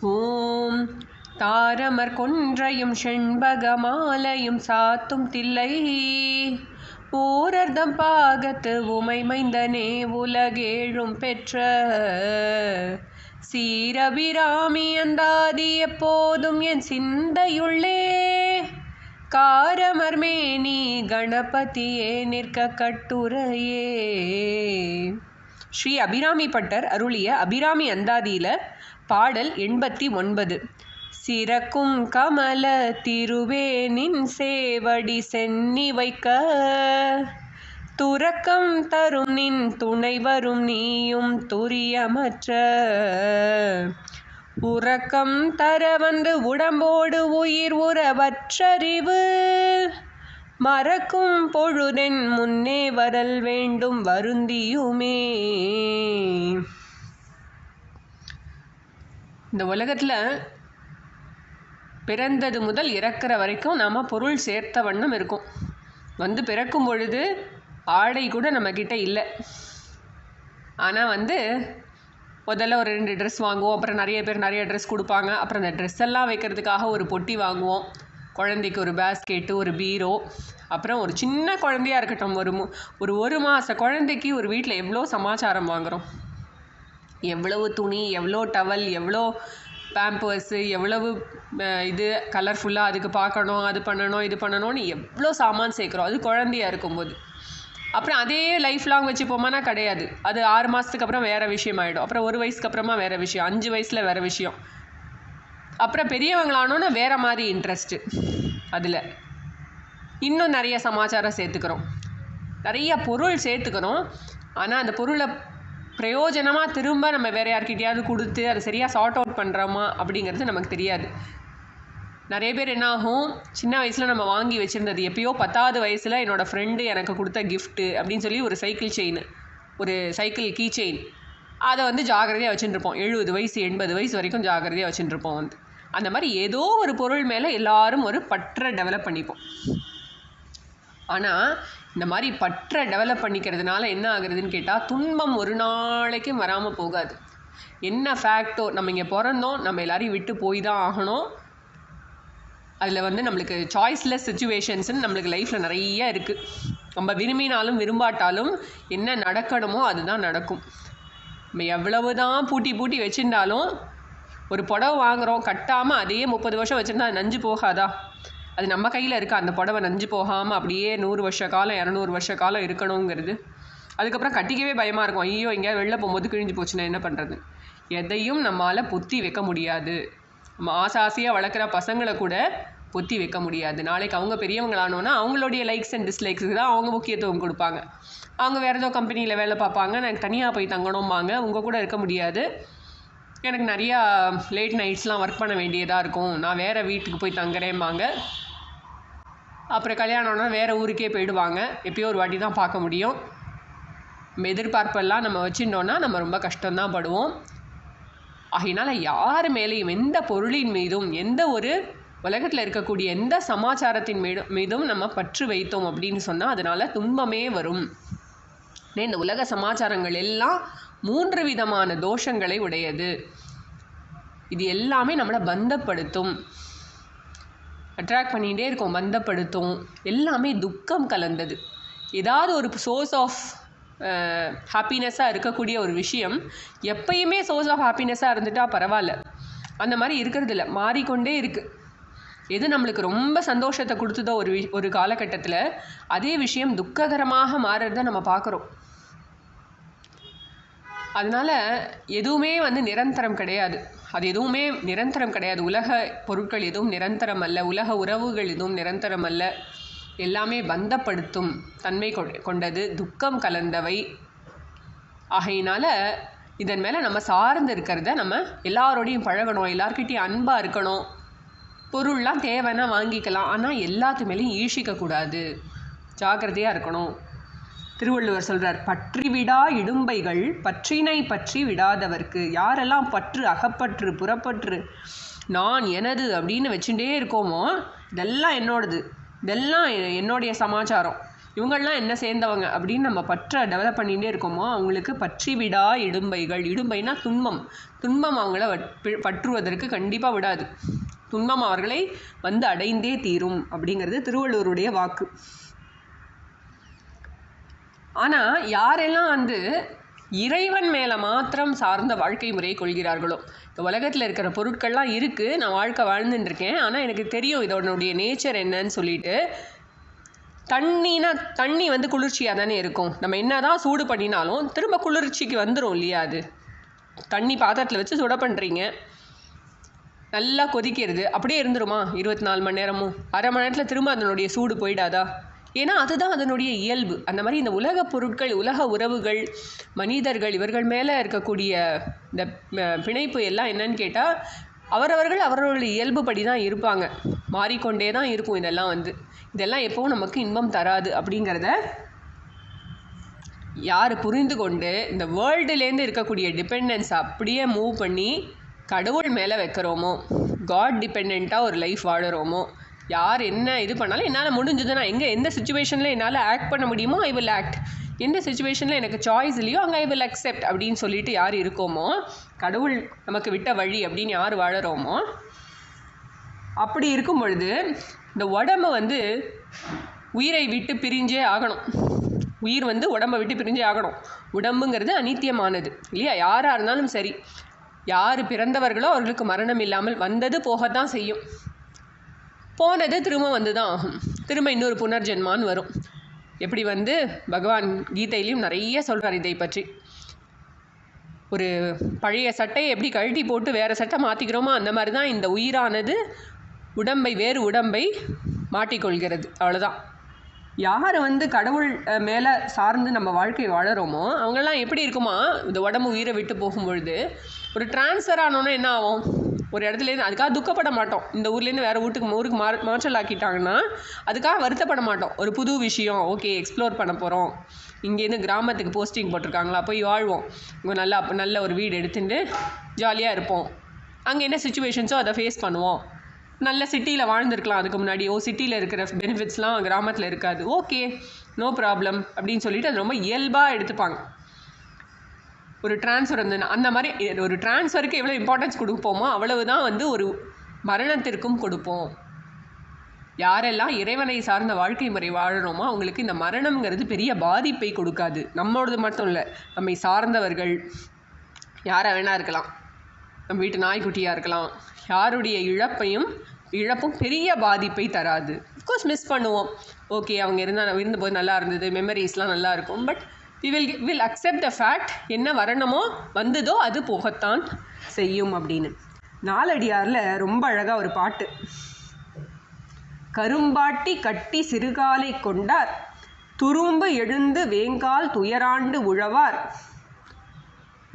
ஓம் தாரமர் கொன்றையும் செண்பகமாலையும் சாத்தும் தில்லை. ஓரர்தம் பாகத்து உமை மைந்தனே உலகேழும் பெற்ற. சீரபிராமி அந்தாதி எப்போதும் என் சிந்தையுள்ளே. காரமர்மேனி கணபதியே நிற்க கட்டுரையே. ஸ்ரீ அபிராமி பட்டர் அருளிய அபிராமி அந்தாதியில் பாடல் எண்பத்தி ஒன்பது. சிறக்கும் கமல திருவேனின் சேவடி சென்னி வைக்க துறக்கம் தரும் நின் துணை வரும் நீயும் துரியமற்ற உறக்கம் தர வந்து உடம்போடு உயிர் உறவற்றறிவு மறக்கும் பொழுதென் முன்னே வரல் வேண்டும் வருந்தியுமே. இந்த உலகத்தில் பிறந்தது முதல் இறக்குற வரைக்கும் நாம் பொருள் சேர்த்த வண்ணம் இருக்கும். வந்து பிறக்கும் பொழுது ஆடை கூட நம்மக்கிட்ட இல்லை. ஆனால் வந்து முதல்ல ஒரு ரெண்டு ட்ரெஸ் வாங்குவோம் அப்புறம் நிறைய பேர் நிறைய ட்ரெஸ் கொடுப்பாங்க. அப்புறம் அந்த ட்ரெஸ் எல்லாம் வைக்கிறதுக்காக ஒரு பொட்டி வாங்குவோம். குழந்தைக்கு ஒரு பேஸ்கெட்டு ஒரு பீரோ அப்புறம் ஒரு சின்ன குழந்தையாக இருக்கட்டும். ஒரு ஒரு ஒரு மாத குழந்தைக்கு ஒரு வீட்டில் எவ்வளோ சமாச்சாரம் வாங்குகிறோம் எவ்வளவு துணி எவ்வளோ டவல் எவ்வளோ பேம்பர்ஸு எவ்வளவு இது கலர்ஃபுல்லாக அதுக்கு பார்க்கணும் அது பண்ணணும் இது பண்ணணும்னு எவ்வளோ சாமான் சேர்க்குறோம். அது குழந்தையா இருக்கும்போது. அப்புறம் அதே லைஃப் லாங் வச்சுப்போமானா கிடையாது. அது ஆறு மாதத்துக்கு அப்புறம் வேறு விஷயம் ஆகிடும் அப்புறம் ஒரு வயசுக்கு அப்புறமா வேறு விஷயம். அஞ்சு வயசில் வேறு விஷயம். அப்புறம் பெரியவங்களானோன்னா வேறு மாதிரி இன்ட்ரெஸ்ட்டு அதில். இன்னும் நிறைய சமாச்சாரம் சேர்த்துக்கிறோம். நிறைய பொருள் சேர்த்துக்கிறோம் ஆனால் அந்த பொருளை பிரயோஜனமாக திரும்ப நம்ம வேறு யார்கிட்டயாவது கொடுத்து அதை சரியாக சார்ட் அவுட் பண்ணுறோமா அப்படிங்கிறது நமக்கு தெரியாது. நிறைய பேர் என்ன ஆகும்? சின்ன வயசில் நம்ம வாங்கி வச்சுருந்தது எப்பயோ பத்தாவது வயசில் என்னோடய ஃப்ரெண்டு எனக்கு கொடுத்த கிஃப்ட்டு அப்படின்னு சொல்லி ஒரு சைக்கிள் செயின் ஒரு சைக்கிள் கீ செயின் அதை வந்து ஜாக்கிரதையாக வச்சுட்டுருப்போம் எழுபது வயசு எண்பது வயசு வரைக்கும் ஜாக்கிரதையாக வச்சுட்டுருப்போம் வந்து அந்த மாதிரி ஏதோ ஒரு பொருள் மேலே எல்லாரும் ஒரு பற்றை டெவலப் பண்ணிப்போம். ஆனால் இந்த மாதிரி பற்றை டெவலப் பண்ணிக்கிறதுனால என்ன ஆகுறதுன்னு கேட்டால் துன்பம் ஒரு நாளைக்கும் வராமல் போகாது. என்ன ஃபேக்டோ நம்ம இங்கே பிறந்தோம் நம்ம எல்லாரையும் விட்டு போய் தான் ஆகணும். அதில் வந்து நம்மளுக்கு சாய்ஸ்லெஸ் சுச்சுவேஷன்ஸ்னு நம்மளுக்கு லைஃப்பில் நிறைய இருக்குது நம்ம விரும்பினாலும் விரும்பாட்டாலும் என்ன நடக்கணுமோ அதுதான் நடக்கும். நம்ம எவ்வளவு தான் பூட்டி பூட்டி வச்சிருந்தாலும் ஒரு புடவை வாங்குகிறோம் கட்டாமல் அதையே முப்பது வருஷம் வச்சுருந்தா நஞ்சு போகாதா? அது நம்ம கையில் இருக்கா? அந்த புடவை நஞ்சு போகாமல் அப்படியே நூறு வருஷ காலம் இரநூறு வருஷ காலம் இருக்கணுங்கிறது. அதுக்கப்புறம் கட்டிக்கவே பயமாக இருக்கும். ஐயோ எங்கேயாவது வெளில போகும்போது கிழிஞ்சு போச்சுன்னா என்ன பண்ணுறது எதையும் நம்மளால் பொத்தி வைக்க முடியாது. நம்ம ஆசாசியாக ஆசையாக வளர்க்குற பசங்களை கூட பொத்தி வைக்க முடியாது. நாளைக்கு அவங்க பெரியவங்களானோன்னா அவங்களுடைய லைக்ஸ் அண்ட் டிஸ்லைக்ஸுக்கு தான் அவங்க முக்கியத்துவம் கொடுப்பாங்க. அவங்க வேறு ஏதோ கம்பெனியில் வேலை பார்ப்பாங்க. எனக்கு தனியாக போய் தங்கணும்பாங்க. உங்கள் கூட இருக்க முடியாது. எனக்கு நிறையா லேட் நைட்ஸ்லாம் ஒர்க் பண்ண வேண்டியதாக இருக்கும். நான் வேறு வீட்டுக்கு போய் தங்குறேன்பாங்க. அப்புறம் கல்யாணம்னா வேறு ஊருக்கே போயிடுவாங்க. எப்பயோ ஒரு வாட்டி தான் பார்க்க முடியும். நம்ம எதிர்பார்ப்பெல்லாம் நம்ம வச்சுட்டோன்னா நம்ம ரொம்ப கஷ்டம்தான் படுவோம். ஆகையினால் யார் மேலேயும் எந்த பொருளின் மீதும் எந்த ஒரு உலகத்தில் இருக்கக்கூடிய எந்த சமாச்சாரத்தின் மீதும் மீதும் நம்ம பற்று வைத்தோம் அப்படின்னு சொன்னால் அதனால் துன்பமே வரும். இந்த உலக சமாச்சாரங்கள் எல்லாம் மூன்று விதமான தோஷங்களை உடையது. இது எல்லாமே நம்மளை பந்தப்படுத்தும். அட்ராக்ட் பண்ணிகிட்டே இருக்கும் மந்தப்படுத்தும் எல்லாமே துக்கம் கலந்தது. ஏதாவது ஒரு சோர்ஸ் ஆஃப் ஹாப்பினஸ்ஸாக இருக்கக்கூடிய ஒரு விஷயம் எப்பயுமே சோர்ஸ் ஆஃப் ஹாப்பினஸ்ஸாக இருந்துட்டால் பரவாயில்ல. அந்த மாதிரி இருக்கிறதில்ல. மாறிக்கொண்டே இருக்குது எது நம்மளுக்கு ரொம்ப சந்தோஷத்தை கொடுத்ததோ ஒரு வி ஒரு காலகட்டத்தில் அதே விஷயம் துக்ககரமாக மாறுறத நம்ம பார்க்குறோம். அதனால் எதுவுமே வந்து நிரந்தரம் கிடையாது. அது எதுவுமே நிரந்தரம் கிடையாது. உலக பொருட்கள் எதுவும் நிரந்தரம் அல்ல. உலக உறவுகள் எதுவும் நிரந்தரம் அல்ல. எல்லாமே பந்தப்படுத்தும் தன்மை கொ- கொண்டது துக்கம் கலந்தவை. ஆகையினால இதன் மேலே நம்ம சார்ந்து இருக்கிறத நம்ம எல்லாரோடையும் பழகணும். எல்லார்கிட்டையும் அன்பாக இருக்கணும். பொருள்லாம் தேவைன்னா வாங்கிக்கலாம். ஆனால் எல்லாத்து மேலேயும் ஈஷிக்கக்கூடாது ஜாக்கிரதையாக இருக்கணும். திருவள்ளுவர் சொல்றார் பற்றி விடா இடும்பைகள் பற்றினை பற்றி விடாதவர்க்கு. யாரெல்லாம் பற்று அகப்பற்று புறப்பற்று நான் எனது அப்படின்னு வச்சுட்டே இருக்கோமோ இதெல்லாம் என்னோடது. இதெல்லாம் என்னுடைய சமாச்சாரம். இவங்கள்லாம் என்ன சேர்ந்தவங்க அப்படின்னு நம்ம பற்ற டெவலப் பண்ணிகிட்டே இருக்கோமோ அவங்களுக்கு பற்றி விடா இடும்பைகள். இடும்பைனா துன்பம். துன்பம் அவங்கள பற்றுவதற்கு கண்டிப்பாக விடாது. துன்பம் அவர்களை வந்து அடைந்தே தீரும் அப்படிங்கிறது திருவள்ளுவருடைய வாக்கு. ஆனால் யாரெல்லாம் வந்து இறைவன் மேலே மாத்திரம் சார்ந்த வாழ்க்கை முறையை கொள்கிறார்களோ இந்த உலகத்தில் இருக்கிற பொருட்கள்லாம் இருக்குது நான் வாழ்க்கை வாழ்ந்துட்டுருக்கேன் ஆனால் எனக்கு தெரியும் இதனுடைய நேச்சர் என்னன்னு சொல்லிட்டு தண்ணினா தண்ணி வந்து குளிர்ச்சியாக தானே இருக்கும். நம்ம என்ன தான் சூடு பண்ணினாலும் திரும்ப குளிர்ச்சிக்கு வந்துடும் இல்லையா அது? தண்ணி பாத்திரத்தில் வச்சு சுட பண்ணுறீங்க நல்லா கொதிக்கிறது. அப்படியே இருந்துருமா? இருபத்தி நாலு மணி நேரமும். அரை மணி நேரத்தில் திரும்ப அதனுடைய சூடு போயிடாதா? ஏன்னா அதுதான் அதனுடைய இயல்பு. அந்த மாதிரி இந்த உலக பொருட்கள் உலக உறவுகள் மனிதர்கள் இவர்கள் மேலே இருக்கக்கூடிய இந்த பிணைப்பு எல்லாம் என்னன்னு கேட்டால் அவரவர்கள் அவரவர்களுடைய படி தான் இருப்பாங்க. மாறிக்கொண்டே தான் இருக்கும் இதெல்லாம் வந்து. இதெல்லாம் எப்பவும் நமக்கு இன்பம் தராது அப்படிங்கிறத யார் புரிந்து கொண்டு இந்த வேர்ல்டுலேருந்து இருக்கக்கூடிய டிபெண்டன்ஸ் அப்படியே மூவ் பண்ணி கடவுள் மேலே வைக்கிறோமோ காட் டிபெண்ட்டாக ஒரு லைஃப் வாழறோமோ யார் என்ன இது பண்ணாலும் என்னால் முடிஞ்சது நான் எங்கே எந்த சுச்சுவேஷனில் என்னால் ஆக்ட் பண்ண முடியுமோ ஐ வில் ஆக்ட் எந்த சுச்சுவேஷனில் எனக்கு சாய்ஸ் இல்லையோ அங்கே ஐ வில் அக்செப்ட் அப்படின்னு சொல்லிட்டு யார் இருக்கோமோ கடவுள் நமக்கு விட்ட வழி அப்படின்னு யார் வாழறோமோ அப்படி இருக்கும் பொழுது இந்த உடம்பு வந்து உயிரை விட்டு பிரிஞ்சே ஆகணும். உயிர் வந்து உடம்பை விட்டு பிரிஞ்சே ஆகணும். உடம்புங்கிறது அனித்தியமானது இல்லையா? யாராக இருந்தாலும் சரி. யார் பிறந்தவர்களோ அவர்களுக்கு மரணம் இல்லாமல் வந்தது போகத்தான் செய்யும். போனது திரும்ப வந்து தான் ஆகும். திரும்ப இன்னொரு புனர்ஜென்மான்னு வரும். எப்படி வந்து பகவான் கீதையிலையும் நிறைய சொல்கிறார் இதை பற்றி. ஒரு பழைய சட்டையை எப்படி கழட்டி போட்டு வேறு சட்டை மாற்றிக்கிறோமோ அந்த மாதிரி தான் இந்த உயிரானது உடம்பை வேறு உடம்பை மாட்டிக்கொள்கிறது. அவ்வளோதான் யார் வந்து கடவுள் மேலே சார்ந்து நம்ம வாழ்க்கை வாழறோமோ அவங்கெல்லாம் எப்படி இருக்குமா இந்த உடம்பு உயிரை விட்டு போகும்பொழுது ஒரு ட்ரான்ஸ்ஃபர் ஆனோன்னா என்ன ஆகும்? ஒரு இடத்துலேருந்து அதுக்காக துக்கப்பட மாட்டோம். இந்த ஊர்லேருந்து வேறு வீட்டுக்கு ஊருக்கு மா மாற்றல் ஆக்கிட்டாங்கன்னா அதுக்காக வருத்தப்பட மாட்டோம். ஒரு புது விஷயம் ஓகே எக்ஸ்ப்ளோர் பண்ண போகிறோம் இங்கேருந்து கிராமத்துக்கு போஸ்டிங் போட்டிருக்காங்களா? போய் வாழ்வோம். இங்கே நல்லா அப்போ நல்ல ஒரு வீடு எடுத்துட்டு ஜாலியாக இருப்போம். அங்கே என்ன சுச்சுவேஷன்ஸோ அதை ஃபேஸ் பண்ணுவோம். நல்ல சிட்டியில் வாழ்ந்துருக்கலாம். அதுக்கு முன்னாடி ஓ சிட்டியில் இருக்கிற பெனிஃபிட்ஸ்லாம் கிராமத்தில் இருக்காது. ஓகே நோ ப்ராப்ளம் அப்படின்னு சொல்லிட்டு அது ரொம்ப இயல்பாக எடுத்துப்பாங்க. ஒரு ட்ரான்ஸ்ஃபர் வந்து அந்த மாதிரி ஒரு ட்ரான்ஸ்ஃபருக்கு எவ்வளோ இம்பார்ட்டன்ஸ் கொடுப்போமோ அவ்வளவு தான் வந்து ஒரு மரணத்திற்கும் கொடுப்போம். யாரெல்லாம் இறைவனை சார்ந்த வாழ்க்கை முறை வாழறோமோ அவங்களுக்கு இந்த மரணம்ங்கிறது பெரிய பாதிப்பை கொடுக்காது. நம்மளோடது மட்டும் இல்லை நம்மை சார்ந்தவர்கள் யாரை வேணா இருக்கலாம். நம்ம வீட்டு நாய்க்குட்டியாக இருக்கலாம். யாருடைய இழப்பையும் இழப்பும் பெரிய பாதிப்பை தராது. அஃப்கோர்ஸ் மிஸ் பண்ணுவோம். ஓகே அவங்க இருந்தால் இருந்தபோது நல்லா இருந்தது மெமரிஸ்லாம் நல்லா இருக்கும். But we will will accept the fact என்ன வரணுமோ வந்ததோ அது போகத்தான் செய்யும் அப்படின்னு. நாலடியாரில் ரொம்ப அழகாக ஒரு பாட்டு. கரும்பாட்டி கட்டி சிறுகாலை கொண்டார் துரும்பு எழுந்து வேங்கால் துயராண்டு உழவார்.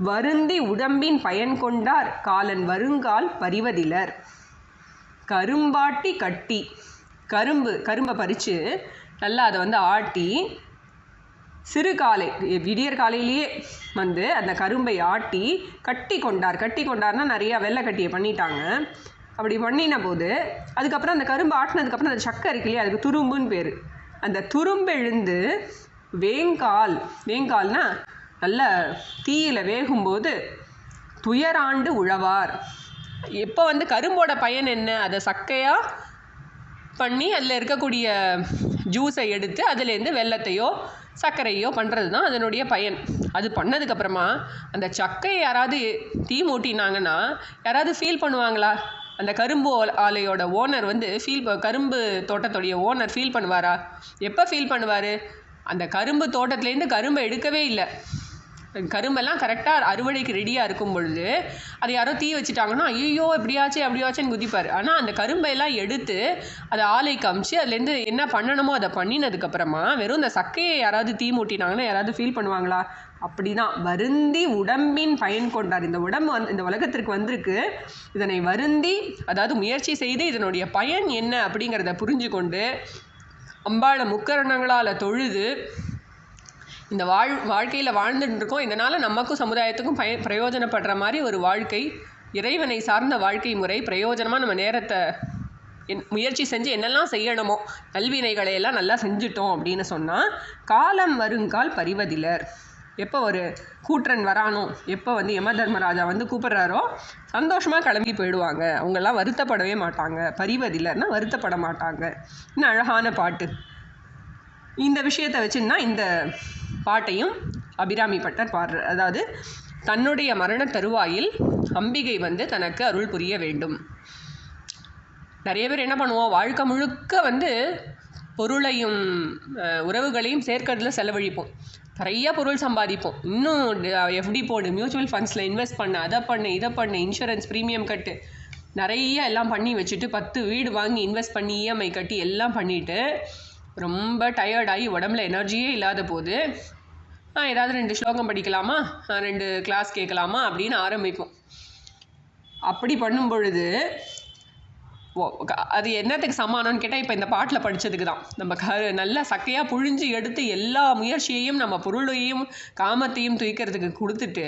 வருந்தி உடம்பின் பயன் கொண்டார் காலன் வருங்கால் பறிவதிலர். கரும்பாட்டி கட்டி கரும்பு கரும்பை பறித்து நல்லா அதை வந்து ஆட்டி சிறு காலை விடியற் காலையிலேயே வந்து அந்த கரும்பை ஆட்டி கட்டி கொண்டார். கட்டி கொண்டார்னா நிறையா வெள்ளை கட்டியை பண்ணிட்டாங்க. அப்படி பண்ணின போது அதுக்கப்புறம் அந்த கரும்பு ஆட்டினதுக்கப்புறம் அந்த சக்கை இருக்கு இல்லையா அதுக்கு துரும்புன்னு பேர். அந்த துரும்பெழுந்து வேங்கால் வேங்கால்னா நல்ல தீயில வேகும்போது துயராண்டு உழவார். எப்போ வந்து கரும்போட பயன் என்ன அதை சக்கையாக பண்ணி அதில் இருக்கக்கூடிய ஜூஸை எடுத்து அதுலேருந்து வெல்லத்தையோ சர்க்கரையோ பண்ணுறது தான் அதனுடைய பயன். அது பண்ணதுக்கப்புறமா அந்த சக்கையை யாராவது தீ மூட்டினாங்கன்னா யாராவது ஃபீல் பண்ணுவாங்களா? அந்த கரும்பு ஆலையோட ஓனர் வந்து ஃபீல் கரும்பு தோட்டத்துடைய ஓனர் ஃபீல் பண்ணுவாரா? எப்போ ஃபீல் பண்ணுவார்? அந்த கரும்பு தோட்டத்துலேருந்து கரும்பை எடுக்கவே இல்லை. கரும்பெல்லாம் கரெக்டாக அறுவடைக்கு ரெடியாக இருக்கும் பொழுது அதை யாரோ தீ வச்சுட்டாங்கன்னா ஐயோ இப்படியாச்சு அப்படியாச்சுன்னு குதிப்பார். ஆனால் அந்த கரும்பையெல்லாம் எடுத்து அதை ஆலைக்கு அமிச்சு அதுலேருந்து என்ன பண்ணணுமோ அதை பண்ணினதுக்கப்புறமா வெறும் இந்த சக்கையை யாராவது தீ மூட்டினாங்கன்னா யாராவது ஃபீல் பண்ணுவாங்களா? அப்படிதான். வருந்தி உடம்பின் பயன் கொண்டார். இந்த உடம்பு வந்து இந்த உலகத்திற்கு வந்திருக்கு. இதனை வருந்தி அதாவது முயற்சி செய்து இதனுடைய பயன் என்ன அப்படிங்கிறத புரிஞ்சு கொண்டு அம்பாளை முக்கரணங்களால் தொழுது இந்த வாழ் வாழ்க்கையில் வாழ்ந்துட்டு இருக்கோம் இதனால் நமக்கும் சமுதாயத்துக்கும் பய பிரயோஜனப்படுற மாதிரி ஒரு வாழ்க்கை இறைவனை சார்ந்த வாழ்க்கை முறை பிரயோஜனமாக நம்ம நேரத்தை என் முயற்சி செஞ்சு என்னெல்லாம் செய்யணுமோ நல்வினைகளை எல்லாம் நல்லா செஞ்சுட்டோம் அப்படின்னு சொன்னால் காலம் வருங்கால் பரிவதிலர். எப்போ ஒரு கூற்றன் வரானோ எப்போ வந்து யம தர்மராஜா வந்து கூப்பிட்றாரோ சந்தோஷமாக கிளம்பி போயிடுவாங்க. அவங்கெல்லாம் வருத்தப்படவே மாட்டாங்க. பரிவதில்லைன்னா வருத்தப்பட மாட்டாங்க. இன்னும் அழகான பாட்டு. இந்த விஷயத்தை வச்சுன்னா இந்த பாட்டையும் அபிராமி பட்டர் பாடுற அதாவது தன்னுடைய மரண தருவாயில் அம்பிகை வந்து தனக்கு அருள் புரிய வேண்டும். நிறைய பேர் என்ன பண்ணுவோம்? வாழ்க்கை முழுக்க வந்து பொருளையும் உறவுகளையும் சேர்க்கறதுல செலவழிப்போம். நிறைய பொருள் சம்பாதிப்போம். இன்னும் எஃப்டி போடு மியூச்சுவல் ஃபண்ட்ஸில் இன்வெஸ்ட் பண்ண அதை பண்ணு இதை பண்ணு இன்சூரன்ஸ் ப்ரீமியம் கட்டு. நிறைய எல்லாம் பண்ணி வச்சுட்டு பத்து வீடு வாங்கி இன்வெஸ்ட் பண்ணி இஎம்ஐ கட்டி எல்லாம் பண்ணிவிட்டு ரொம்ப டயர்டாகி உடம்புல எனர்ஜியே இல்லாத போது ஏதாவது ரெண்டு ஸ்லோகம் படிக்கலாமா? ரெண்டு கிளாஸ் கேட்கலாமா? அப்படின்னு ஆரம்பிப்போம். அப்படி பண்ணும் பொழுது அது என்னத்துக்கு சமானம்னு கேட்டால் இப்போ இந்த பாட்டில் படித்ததுக்கு தான். நம்ம க நல்லா சக்கையாக புழிஞ்சு எடுத்து எல்லா முயற்சியையும் நம்ம பொருளையும் காமத்தையும் தூய்க்கிறதுக்கு கொடுத்துட்டு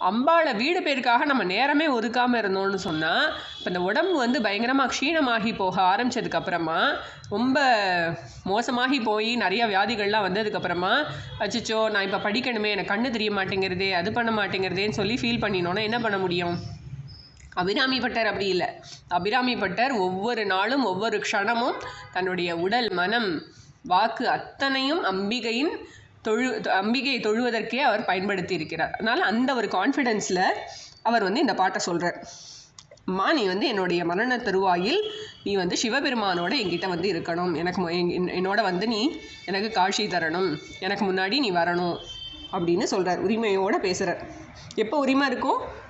அம்பாளை வீடு பேருக்காக நம்ம நேரமே ஒதுக்காமல் இருந்தோம்னு சொன்னால் இப்போ இந்த உடம்பு வந்து பயங்கரமாக க்ஷீணமாகி போக ஆரம்பித்ததுக்கப்புறமா ரொம்ப மோசமாகி போய் நிறைய வியாதிகள்லாம் வந்ததுக்கப்புறமா அச்சிச்சோ நான் இப்போ படிக்கணுமே எனக்கு கண்ணு தெரிய மாட்டேங்கிறதே அது பண்ண மாட்டேங்கிறதேன்னு சொல்லி ஃபீல் பண்ணினோன்னா என்ன பண்ண முடியும்? அபிராமி பட்டர் அப்படி இல்லை. அபிராமி பட்டர் ஒவ்வொரு நாளும் ஒவ்வொரு க்ஷணமும் தன்னுடைய உடல் மனம் வாக்கு அத்தனையும் அம்பிகையின் தொழு அம்பிகையை தொழுவதற்கே அவர் பயன்படுத்தி இருக்கிறார் அதனால் அந்த ஒரு கான்ஃபிடென்ஸில் அவர் வந்து இந்த பாட்டை சொல்கிறார் அம்மா நீ வந்து என்னுடைய மரண தருவாயில் நீ வந்து சிவபெருமானோட என்கிட்ட வந்து இருக்கணும். எனக்கு என்- என்- என்னோட வந்து நீ எனக்கு காட்சி தரணும். எனக்கு முன்னாடி நீ வரணும். அப்படின்னு சொல்கிறார் உரிமையோடு பேசுகிறார் எப்போ உரிமை இருக்கும்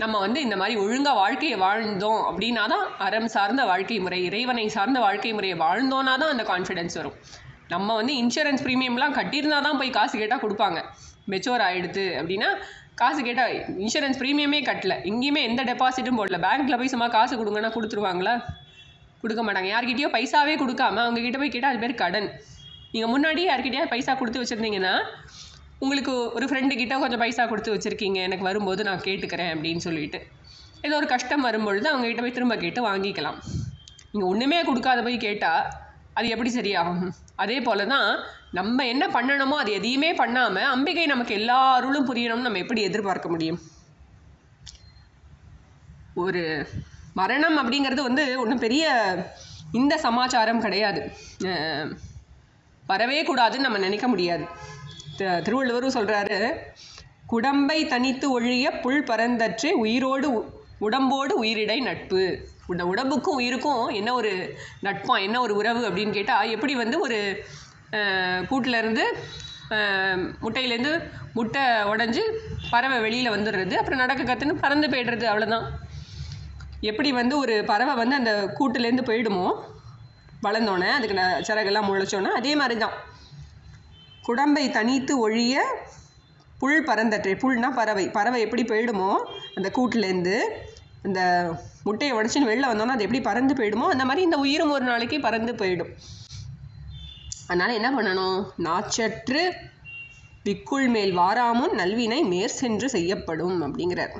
நம்ம வந்து இந்த மாதிரி ஒழுங்காக வாழ்க்கையை வாழ்ந்தோம் அப்படின்னா தான் அறம் சார்ந்த வாழ்க்கை முறை இறைவனை சார்ந்த வாழ்க்கை முறையை வாழ்ந்தோன்னா தான் அந்த கான்ஃபிடென்ஸ் வரும். நம்ம வந்து இன்சூரன்ஸ் ப்ரீமியம்லாம் கட்டியிருந்தா தான் போய் காசு கேட்டால் கொடுப்பாங்க. மெச்சோர் ஆகிடுது அப்படின்னா காசு கேட்டால் இன்சூரன்ஸ் ப்ரீமியமே கட்டல. எங்கேயுமே எந்த டெபாசிட்டும் போடல. பேங்க்கில் போய் சும்மா காசு கொடுங்கன்னா கொடுத்துருவாங்களா? கொடுக்க மாட்டாங்க. யார்கிட்டயோ பைசாவே கொடுக்காம அவங்ககிட்ட போய் கேட்டால் அது பேர் கடன். நீங்கள் முன்னாடியே யார்கிட்டயா பைசா கொடுத்து வச்சுருந்தீங்கன்னா உங்களுக்கு ஒரு ஃப்ரெண்டு கிட்ட கொஞ்சம் பைசா கொடுத்து வச்சுருக்கீங்க எனக்கு வரும்போது நான் கேட்டுக்கிறேன் அப்படின்னு சொல்லிட்டு. ஏதோ ஒரு கஷ்டம் வரும்பொழுது அவங்ககிட்ட போய் திரும்ப கேட்டு வாங்கிக்கலாம். நீங்கள் ஒன்றுமே கொடுக்காத போய் கேட்டால் அது எப்படி சரியாகும்? அதே போல தான் நம்ம என்ன பண்ணணுமோ அது எதையுமே பண்ணாமல் அம்பிகை நமக்கு எல்லா அருளும் புரியணும்னு நம்ம எப்படி எதிர்பார்க்க முடியும்? ஒரு மரணம் அப்படிங்கிறது வந்து ஒன்றும் பெரிய இந்த சமாச்சாரம் கிடையாது. வரவே கூடாதுன்னு நம்ம நினைக்க முடியாது. திருவள்ளுவரும் சொல்கிறாரு குடம்பை தனித்து ஒழிய புல் பரந்தற்றே உயிரோடு உடம்போடு உயிரிடை நட்பு. இந்த உடம்புக்கும் உயிருக்கும் என்ன ஒரு நட்பம் என்ன ஒரு உறவு அப்படின்னு கேட்டால் எப்படி வந்து ஒரு கூட்டிலேருந்து முட்டையிலேருந்து முட்டை உடஞ்சி பறவை வெளியில் வந்துடுறது அப்புறம் நடக்க கற்றுன்னு பறந்து போயிடுறது அவ்வளோதான் எப்படி வந்து ஒரு பறவை வந்து அந்த கூட்டுலேருந்து போயிடுமோ வளர்ந்தோன்னே அதுக்கு ந- சிறகெல்லாம் முளைச்சோன்னே அதே மாதிரி தான் குடம்பை தனித்து ஒழிய புல் பறந்தற்றே. புல்னா பறவை. பறவை எப்படி போயிடுமோ அந்த கூட்டிலேருந்து அந்த முட்டையை உடச்சின்னு வெளில வந்தோன்னா அது எப்படி பறந்து போயிடுமோ அந்த மாதிரி இந்த உயிரும் ஒரு நாளைக்கு பறந்து போயிடும். அதனால் என்ன பண்ணணும்? நாச்சற்று விக்குள் மேல் வாராமுன் நல்வினை மேற் சென்று செய்யப்படும் அப்படிங்கிறார்.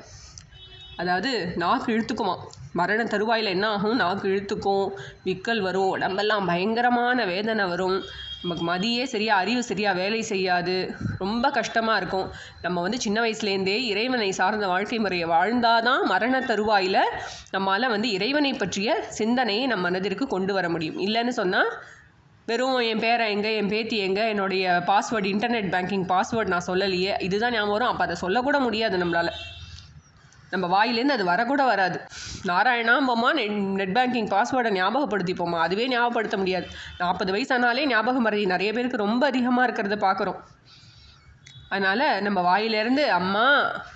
அதாவது நாக்கு இழுத்துக்குமா. மரண தருவாயில் என்ன ஆகும்? நாக்கு இழுத்துக்கும் விக்கல் வரும் உடம்பெல்லாம் பயங்கரமான வேதனை வரும். நமக்கு மதியே சரியாக அறிவு சரியாக வேலை செய்யாது. ரொம்ப கஷ்டமாக இருக்கும். நம்ம வந்து சின்ன வயசுலேருந்தே இறைவனை சார்ந்த வாழ்க்கை முறையை வாழ்ந்தாதான் மரண தருவாயில் நம்மால் வந்து இறைவனை பற்றிய சிந்தனையை நம் மனதிற்கு கொண்டு வர முடியும். இல்லைன்னு சொன்னால் வெறும் என் பேரை எங்கே என் பேத்தி எங்கே என்னுடைய பாஸ்வேர்டு இன்டர்நெட் பேங்கிங் பாஸ்வேர்டு நான் சொல்லலையே. இதுதான் ஞாபகம் வரும். அப்போ அதை சொல்லக்கூட முடியாது நம்மளால். நம்ம வாயிலேருந்து அது வரக்கூட வராது. நாராயணாம்பம்மா நெட் நெட் பேங்கிங் பாஸ்வேர்டை ஞாபகப்படுத்திப்போமா அதுவே ஞாபகப்படுத்த முடியாது. நாற்பது வயசானாலே ஞாபகம் மறதி நிறைய பேருக்கு ரொம்ப அதிகமாக இருக்கிறத பார்க்குறோம். அதனால் நம்ம வாயிலேருந்து அம்மா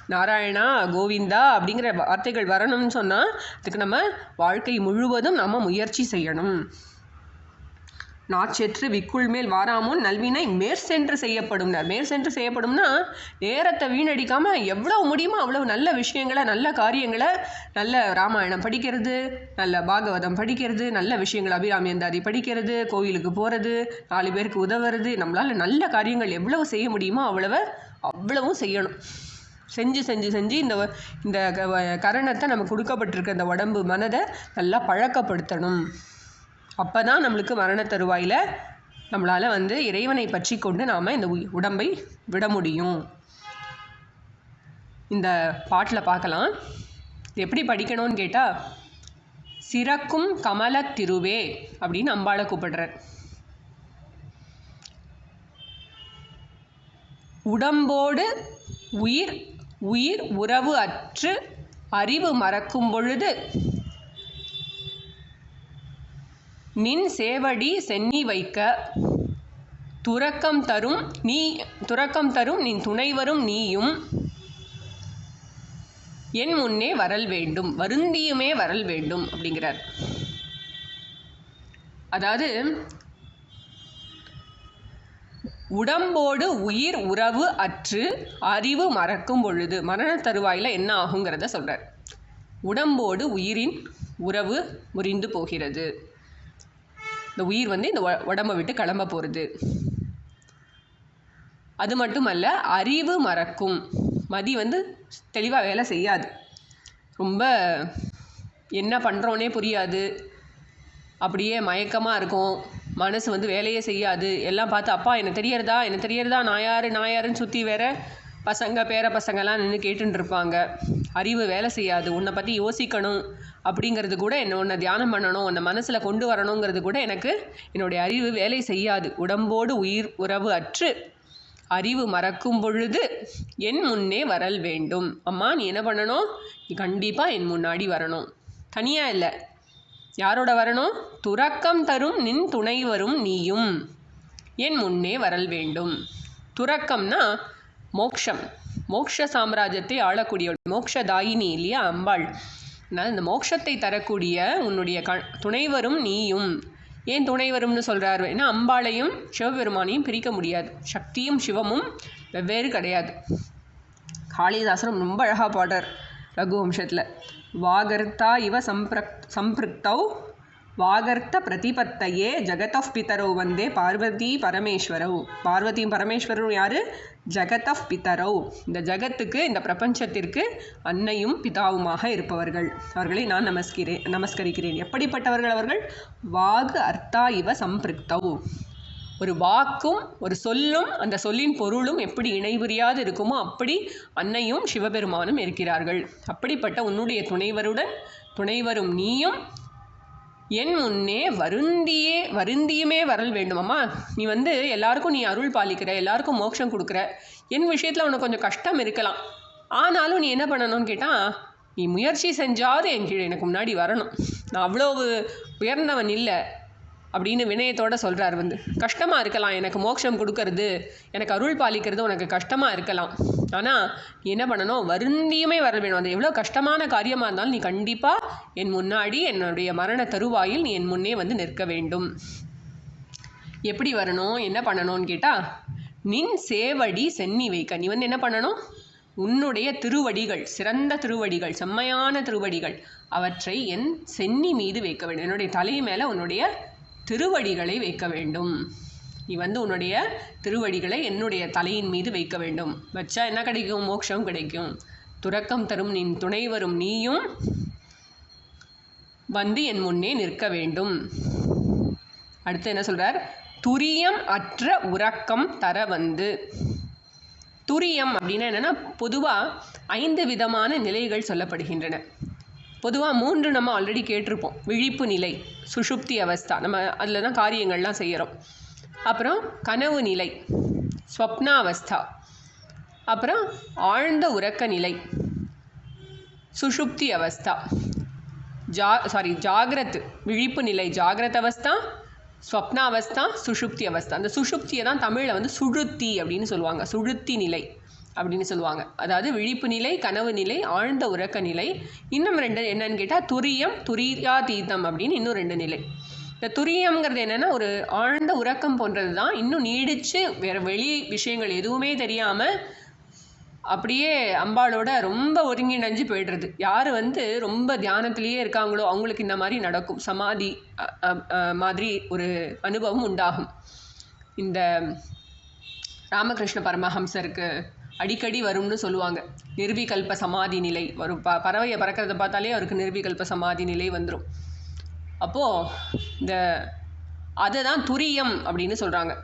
நாராயணா கோவிந்தா அப்படிங்கிற வார்த்தைகள் வரணும்னு சொன்னால் அதுக்கு நம்ம வாழ்க்கை முழுவதும் நம்ம முயற்சி செய்யணும். நாச்செற்று விக்குள் மேல் வாராமுன் நல்வினை மேற்சென்று செய்யப்படும் மேற்சென்று செய்யப்படும்னா நேரத்தை வீணடிக்காம எவ்வளவு முடியுமோ அவ்வளவு நல்ல விஷயங்களை நல்ல காரியங்களை நல்ல ராமாயணம் படிக்கிறது நல்ல பாகவதம் படிக்கிறது நல்ல விஷயங்கள் அபிராமி அந்தாதி படிக்கிறது கோயிலுக்கு போகிறது நாலு பேருக்கு உதவுறது நம்மளால் நல்ல காரியங்கள் எவ்வளவு செய்ய முடியுமோ அவ்வளவு அவ்வளவும் செய்யணும். செஞ்சு செஞ்சு செஞ்சு இந்த இந்த க- வ- கரணத்தை நமக்கு கொடுக்கப்பட்டிருக்க இந்த உடம்பு மனதை நல்லா பழக்கப்படுத்தணும். அப்போ தான் நம்மளுக்கு மரண தருவாயில் நம்மளால் வந்து இறைவனை பற்றி கொண்டு நாம் இந்த உடம்பை விட முடியும். இந்த பாட்டில் பார்க்கலாம். எப்படி படிக்கணும்னு கேட்டால் சிறக்கும் கமல திருவே அப்படின்னு அம்பாளை கூப்பிடுறார். உடம்போடு உயிர் உயிர் உறவு அற்று அறிவு மறக்கும் பொழுது நின் சேவடி சென்னி வைக்க. துறக்கம் தரும் நீ துறக்கம் தரும் நின் துணைவரும் நீயும். என் முன்னே வரல் வேண்டும் வருந்தியுமே வரல் வேண்டும் அப்படிங்கிறார். அதாவது உடம்போடு உயிர் உறவு அற்று அறிவு மறக்கும் பொழுது மரண தருவாயில் என்ன ஆகுங்கிறத சொல்கிறார் உடம்போடு உயிரின் உறவு முறிந்து போகிறது. இந்த உயிர் வந்து இந்த உடம்பை விட்டு கிளம்ப போகிறது அது மட்டுமல்ல அறிவு மறக்கும். மதி வந்து தெளிவாக வேலை செய்யாது. ரொம்ப என்ன பண்ணுறோன்னே புரியாது. அப்படியே மயக்கமாக இருக்கும். மனசு வந்து வேலையே செய்யாது. எல்லாம் பார்த்து அப்பா என்ன தெரியறதா? என்ன தெரியறதா? நான் யார்? நான் யாருன்னு சுற்றி வேற பசங்க பேர பசங்கள்லாம் நின்று கேட்டுட்டு இருப்பாங்க அறிவு வேலை செய்யாது. உன்னை பற்றி யோசிக்கணும் அப்படிங்கிறது கூட என்ன உன்னை தியானம் பண்ணணும் உன்னை மனசில் கொண்டு வரணுங்கிறது கூட எனக்கு என்னுடைய அறிவு வேலை செய்யாது. உடம்போடு உயிர் உறவு அற்று அறிவு மறக்கும் பொழுது என் முன்னே வரல் வேண்டும். அம்மா நீ என்ன பண்ணணும்? நீ கண்டிப்பாக என் முன்னாடி வரணும். தனியாக இல்லை. யாரோட வரணும்? துறக்கம் தரும் நின் துணை வரும் நீயும். என் முன்னே வரல் வேண்டும். துறக்கம்னா மோக்ஷம். மோக்ஷ சாம்ராஜ்யத்தை ஆளக்கூடிய மோக்ஷதாயினி இல்லையா? அம்பாள். அதனால் இந்த மோட்சத்தை தரக்கூடிய உன்னுடைய க துணைவரும் நீயும். ஏன் துணைவரும்னு சொல்கிறாரு ஏன்னா அம்பாளையும் சிவபெருமானையும் பிரிக்க முடியாது. சக்தியும் சிவமும் வெவ்வேறு கிடையாது. காளிதாசரும் ரொம்ப அழகாக பாடுறார் ரகுவம்சத்தில். வாகர்த்தா இவ சம்பிரக் சம்பிருக்தௌ வாகர்த்த பிரதிபத்தையே ஜெகதஃப் பிதரோ வந்தே பார்வதி பரமேஸ்வரௌ. பார்வதியும் பரமேஸ்வரரும் யாரு? ஜெகதஃப் பிதரௌ. இந்த ஜகத்துக்கு இந்த பிரபஞ்சத்திற்கு அன்னையும் பிதாவுமாக இருப்பவர்கள். அவர்களை நான் நமஸ்கிறேன் நமஸ்கரிக்கிறேன். எப்படிப்பட்டவர்கள் அவர்கள்? வாகு அர்த்தா இவ சம்பிருக்தௌ. ஒரு வாக்கும் ஒரு சொல்லும் அந்த சொல்லின் பொருளும் எப்படி இணைபுரியாது இருக்குமோ அப்படி அன்னையும் சிவபெருமானும் இருக்கிறார்கள். அப்படிப்பட்ட உன்னுடைய துணைவருடன் துணைவரும் நீயும் என் முன்னே வருந்தியே வருந்தியுமே வரல் வேண்டுமம்மா நீ வந்து எல்லாருக்கும் நீ அருள் பாலிக்கிற எல்லாருக்கும் மோட்சம் கொடுக்குற. என் விஷயத்தில் உனக்கு கொஞ்சம் கஷ்டம் இருக்கலாம். ஆனாலும் நீ என்ன பண்ணணும்னு கேட்டால் நீ முயற்சி செஞ்சாவது என் கீழே எனக்கு முன்னாடி வரணும். நான் அவ்வளோ உயர்ந்தவன் இல்லை. அப்படின்னு வினயத்தோட சொல்கிறார் வந்து. கஷ்டமாக இருக்கலாம். எனக்கு மோட்சம் கொடுக்கறது எனக்கு அருள் பாலிக்கிறது உனக்கு கஷ்டமாக இருக்கலாம். ஆனால் நீ என்ன பண்ணணும்? வருந்தியுமே வர வேணும். அது எவ்வளோ கஷ்டமான காரியமாக இருந்தாலும் நீ கண்டிப்பாக என் முன்னாடி என்னுடைய மரண தருவாயில் நீ என் முன்னே வந்து நிற்க வேண்டும். எப்படி வரணும்? என்ன பண்ணணும்னு கேட்டால் நின் சேவடி சென்னி வைக்க. நீ வந்து என்ன பண்ணணும்? உன்னுடைய திருவடிகள் சிறந்த திருவடிகள் செம்மையான திருவடிகள் அவற்றை என் சென்னி மீது வைக்க வேண்டும். என்னுடைய தலை மேலே உன்னுடைய திருவடிகளை வைக்க வேண்டும். நீ வந்து உன்னுடைய திருவடிகளை என்னுடைய தலையின் மீது வைக்க வேண்டும். வச்சா என்ன கிடைக்கும்? மோட்சம் கிடைக்கும். துறக்கம் தரும் நின் துணை வரும் நீயும் வந்து என் முன்னே நிற்க வேண்டும். அடுத்து என்ன சொல்றார்? துரியம் அற்ற உறக்கம் தர வந்து. துரியம் அப்படின்னா என்னன்னா பொதுவாக ஐந்து விதமான நிலைகள் சொல்லப்படுகின்றன. பொதுவாக மூன்று நம்ம ஆல்ரெடி கேட்டிருப்போம். விழிப்பு நிலை சுஷுப்தி அவஸ்தா. நம்ம அதில் தான் காரியங்கள்லாம் செய்கிறோம் அப்புறம் கனவு நிலை ஸ்வப்னாவஸ்தா அப்புறம் ஆழ்ந்த உறக்க நிலை சுஷுப்தி அவஸ்தா. ஜா சாரி ஜாகிரத் விழிப்பு நிலை ஜாகிரத் அவஸ்தா ஸ்வப்னாவஸ்தா சுஷுப்தி அவஸ்தா. அந்த சுஷுப்தியை தான் தமிழில் வந்து சுழுத்தி அப்படின்னு சொல்லுவாங்க. சுழுத்தி நிலை. அப்படின்னு சொல்லுவாங்க. அதாவது விழிப்பு நிலை கனவு நிலை ஆழ்ந்த உறக்க நிலை. இன்னும் ரெண்டு என்னன்னு கேட்டால் துரியம் துரியாதீதம் அப்படின்னு இன்னும் ரெண்டு நிலை. இந்த துரியம்ங்கிறது என்னென்னா ஒரு ஆழ்ந்த உறக்கம் போன்றது தான் இன்னும் நீடித்து வேறு வெளி விஷயங்கள் எதுவுமே தெரியாமல் அப்படியே அம்பாளோட ரொம்ப ஒருங்கிணைஞ்சு போயிடுறது. யார் வந்து ரொம்ப தியானத்திலேயே இருக்காங்களோ அவங்களுக்கு இந்த மாதிரி நடக்கும். சமாதி மாதிரி ஒரு அனுபவம் உண்டாகும். இந்த ராமகிருஷ்ண பரமஹம்சருக்கு அடிக்கடி வரும்னு சொல்லுவாங்க. நிர்விகல்ப சமாதி நிலை ஒரு ப பறவையை பறக்கிறத பார்த்தாலே அவருக்கு நிர்விகல்ப சமாதி நிலை வந்துடும் அப்போது இந்த அதை தான் துரியம் அப்படின்னு சொல்கிறாங்க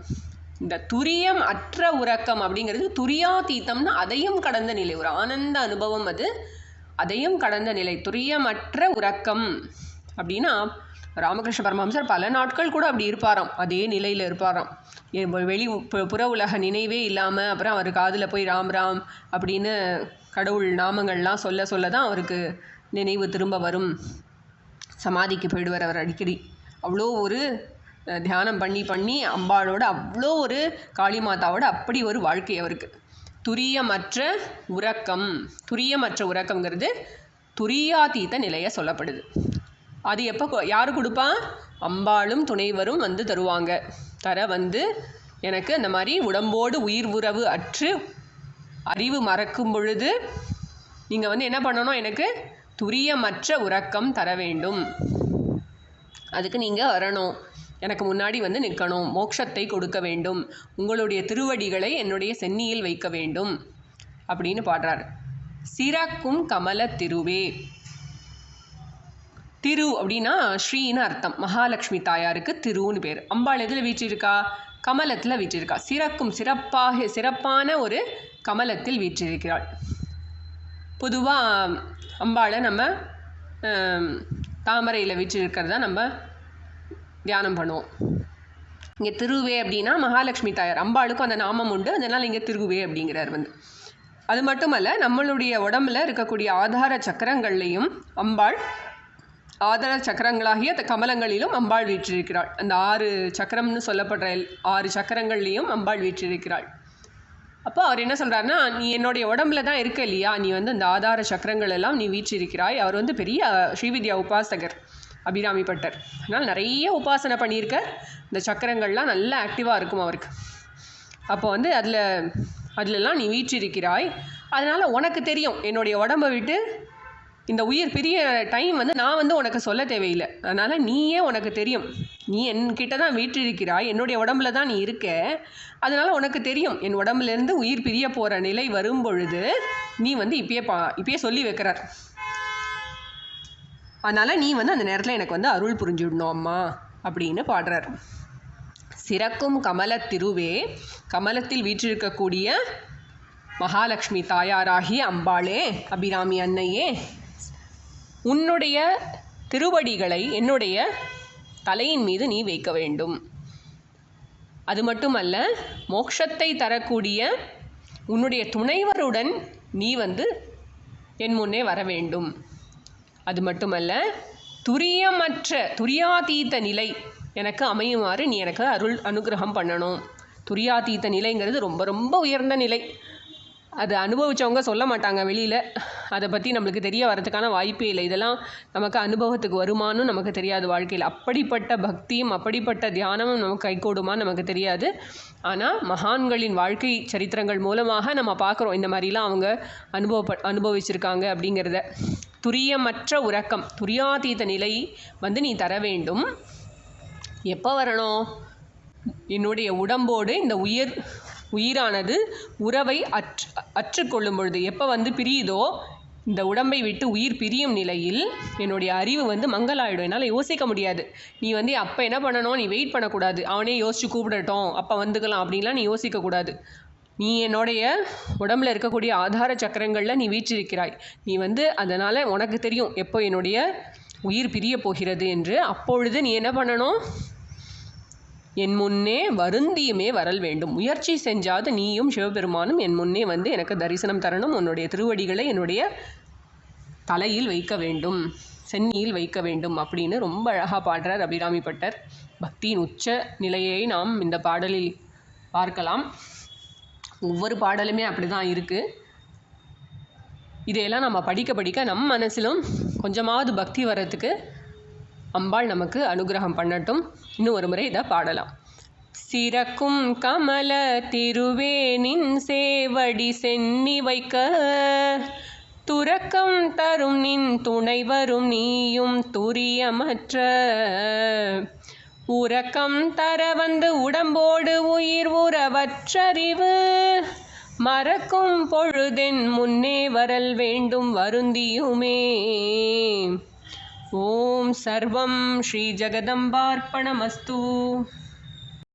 இந்த துரியம் அற்ற உறக்கம் அப்படிங்கிறது துரியாதீத்தம்னு அதையும் கடந்த நிலை. ஒரு ஆனந்த அனுபவம் அது. அதையும் கடந்த நிலை. துரியமற்ற உறக்கம் அப்படின்னா ராமகிருஷ்ண பரமஹம்சர் பல நாட்கள் கூட அப்படி இருப்பாராம். அதே நிலையில் இருப்பாராம். வெளி புற உலக நினைவே இல்லாமல் அப்புறம் அவர் காதில் போய் ராம் ராம் அப்படின்னு கடவுள் நாமங்கள்லாம் சொல்ல சொல்ல தான் அவருக்கு நினைவு திரும்ப வரும். சமாதிக்கு போயிடுவார் அவர் அடிக்கடி. அவ்வளோ ஒரு தியானம் பண்ணி பண்ணி அம்பாளோட அவ்வளோ ஒரு காளி மாதாவோட அப்படி ஒரு வாழ்க்கை அவருக்கு. துரியமற்ற உறக்கம். துரியமற்ற உறக்கங்கிறது துரியாதீத நிலையை சொல்லப்படுது. அது எப்போ யார் கொடுப்பா? அம்பாளும் துணைவரும் வந்து தருவாங்க. தர வந்து எனக்கு அந்த மாதிரி உடம்போடு உயிர் உறவு அற்று அறிவு மறக்கும் பொழுது நீங்கள் வந்து என்ன பண்ணணும் எனக்கு? துரியமற்ற உறக்கம் தர வேண்டும். அதுக்கு நீங்கள் வரணும் எனக்கு முன்னாடி வந்து நிற்கணும் மோட்சத்தை கொடுக்க வேண்டும். உங்களுடைய திருவடிகளை என்னுடைய சென்னியில் வைக்க வேண்டும். அப்படின்னு பாடுறார். சிறக்கும் கமல திருவே. திரு அப்படின்னா ஸ்ரீன்னு அர்த்தம். மகாலட்சுமி தாயாருக்கு திருன்னு பேர். அம்பாள் எதில் வீற்றிருக்கா? கமலத்தில் வீற்றிருக்கா. சிறக்கும் சிறப்பாக சிறப்பான ஒரு கமலத்தில் வீற்றிருக்கிறாள். பொதுவாக அம்பாளை நம்ம தாமரையில் வீற்றிருக்கிறதா நம்ம தியானம் பண்ணுவோம். இங்கே திருவே அப்படின்னா மகாலட்சுமி தாயார். அம்பாளுக்கும் அந்த நாமம் உண்டு. அதனால் இங்கே திருவே அப்படிங்கிறார் வந்து. அது மட்டுமல்ல நம்மளுடைய உடம்புல இருக்கக்கூடிய ஆதார சக்கரங்கள்லையும் அம்பாள் ஆதார சக்கரங்களாகிய அந்த கமலங்களிலும் அம்பாள் வீற்றிருக்கிறாள். அந்த ஆறு சக்கரம்னு சொல்லப்படுற எல்- ஆறு சக்கரங்கள்லேயும் அம்பாள் வீற்றிருக்கிறாள். அப்போ அவர் என்ன சொல்கிறாருன்னா நீ என்னுடைய உடம்புல தான் இருக்க இல்லையா? நீ வந்து அந்த ஆதார சக்கரங்கள் எல்லாம் நீ வீற்றிருக்கிறாய். அவர் வந்து பெரிய ஸ்ரீவித்யா உபாசகர் அபிராமி பட்டர். அதனால் நிறைய உபாசனை பண்ணியிருக்கார் இந்த சக்கரங்கள்லாம் நல்லா ஆக்டிவாக இருக்கும் அவருக்கு. அப்போ வந்து அதில் அதிலெல்லாம் நீ வீற்றிருக்கிறாய். அதனால் உனக்கு தெரியும் என்னுடைய உடம்பை விட்டு இந்த உயிர் பிரிய டைம் வந்து நான் வந்து உனக்கு சொல்ல தேவையில்லை. அதனால் நீயே உனக்கு தெரியும். நீ என்கிட்ட தான் வீற்றிருக்கிறாய். என்னுடைய உடம்புல தான் நீ இருக்க. அதனால் உனக்கு தெரியும். என் உடம்புலேருந்து உயிர் பிரிய போகிற நிலை வரும் பொழுது நீ வந்து இப்பயே பா இப்பயே சொல்லி வைக்கிறார். அதனால் நீ வந்து அந்த நேரத்தில் எனக்கு வந்து அருள் புரிஞ்சுடணும் அம்மா அப்படின்னு பாடுறார். சிறக்கும் கமல திருவே கமலத்தில் வீற்றிருக்கக்கூடிய மகாலட்சுமி தாயாராகி அம்பாளே அபிராமி அன்னையே உன்னுடைய திருவடிகளை என்னுடைய தலையின் மீது நீ வைக்க வேண்டும். அது மட்டுமல்ல மோட்சத்தை தரக்கூடிய உன்னுடைய துணைவருடன் நீ வந்து என் முன்னே வர வேண்டும். அது மட்டுமல்ல துரியமற்ற துரியாதீத நிலை எனக்கு அமையுமாறு நீ எனக்கு அருள் அனுகிரகம் பண்ணணும். துரியாதீத நிலைங்கிறது ரொம்ப ரொம்ப உயர்ந்த நிலை. அது அனுபவித்தவங்க சொல்ல மாட்டாங்க வெளியில். அதை பற்றி நம்மளுக்கு தெரிய வரதுக்கான வாய்ப்பே இல்லை. இதெல்லாம் நமக்கு அனுபவத்துக்கு வருமானும் நமக்கு தெரியாது வாழ்க்கையில். அப்படிப்பட்ட பக்தியும் அப்படிப்பட்ட தியானமும் நமக்கு கைகூடுமான்னு நமக்கு தெரியாது. ஆனால் மகான்களின் வாழ்க்கை சரித்திரங்கள் மூலமாக நம்ம பார்க்குறோம். இந்த மாதிரிலாம் அவங்க அனுபவ அனுபவிச்சிருக்காங்க அப்படிங்கிறத. துரியமற்ற உறக்கம் துரியாதீத நிலை வந்து நீ தர வேண்டும். எப்போ வரணும்? என்னுடைய உடம்போடு இந்த உயிர் உயிரானது உறவை அற்று அற்றுக்கொள்ளும் பொழுது எப்போ வந்து பிரியுதோ இந்த உடம்பை விட்டு உயிர் பிரியும் நிலையில் என்னுடைய அறிவு வந்து மங்கலாயிடும். என்னால் யோசிக்க முடியாது. நீ வந்து அப்போ என்ன பண்ணணும்? நீ வெயிட் பண்ணக்கூடாது. அவனே யோசிச்சு கூப்பிடட்டும். அப்போ வந்துக்கலாம் அப்படின்லாம் நீ யோசிக்கக்கூடாது நீ என்னுடைய உடம்புல இருக்கக்கூடிய ஆதார சக்கரங்களில் நீ வீற்றிருக்கிறாய். நீ வந்து அதனால் உனக்கு தெரியும் எப்போ என்னுடைய உயிர் பிரிய போகிறது என்று. அப்பொழுது நீ என்ன பண்ணணும்? என் முன்னே வருந்தியுமே வரல் வேண்டும். முயற்சி செஞ்சாத நீயும் சிவபெருமானும் என் முன்னே வந்து எனக்கு தரிசனம் தரணும். உன்னுடைய திருவடிகளை என்னுடைய தலையில் வைக்க வேண்டும். சென்னியில் வைக்க வேண்டும் அப்படின்னு ரொம்ப அழகாக பாடுறார் அபிராமி பட்டர். பக்தியின் உச்ச நிலையை நாம் இந்த பாடலில் பார்க்கலாம். ஒவ்வொரு பாடலுமே அப்படி தான் இருக்குது இதையெல்லாம் நம்ம படிக்க படிக்க நம் மனசிலும் கொஞ்சமாவது பக்தி வர்றதுக்கு அம்பாள் நமக்கு அனுகிரகம் பண்ணட்டும். இன்னும் ஒரு முறை இதை பாடலாம். சிறக்கும் கமல திருவேனின் சேவடி சென்னி வைக்க துறக்கம் தரும் நின் துணை வரும் நீயும் துரியமற்ற. உறக்கம் தர வந்து உடம்போடு உயிர் உறவற்றறிவு மறக்கும் பொழுதென் முன்னே வரல் வேண்டும் வருந்தியுமே. ॐ सर्वं श्रीजगदम्बार्पणमस्तु।